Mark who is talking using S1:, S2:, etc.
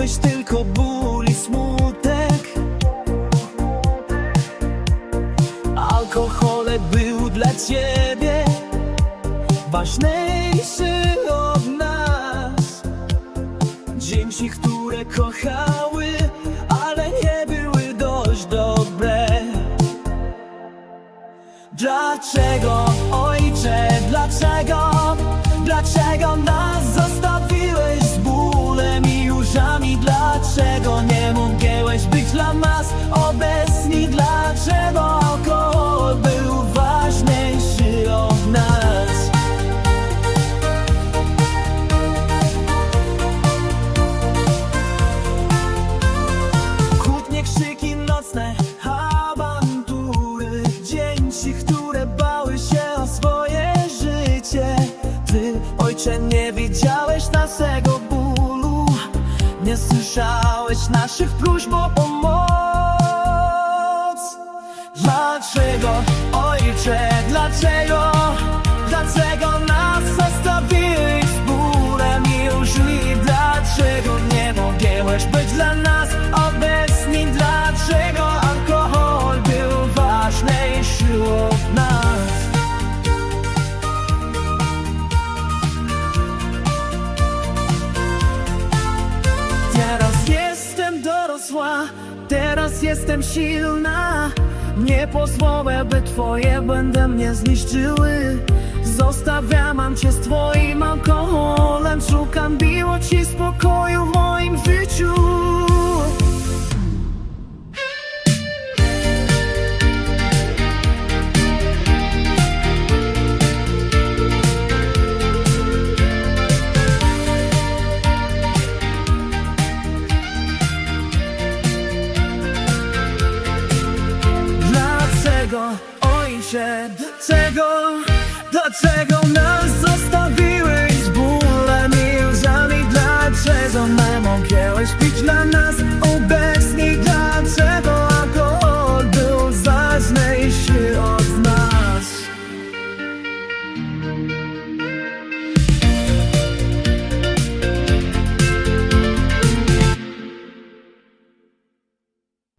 S1: Przyniosłeś tylko ból i smutek Alkoholek był dla ciebie Ważniejszy od nas Dzieci, które kochały Ale nie były dość dobre Dlaczego? Лиша ось наших дружбо помог. Teraz jestem silna. Nie pozwolę, by twoje będę mnie zniszczyły. Zostawiam cię z twoim alkoholem Dlaczego, ojcze, dlaczego, dlaczego nas zostawiłeś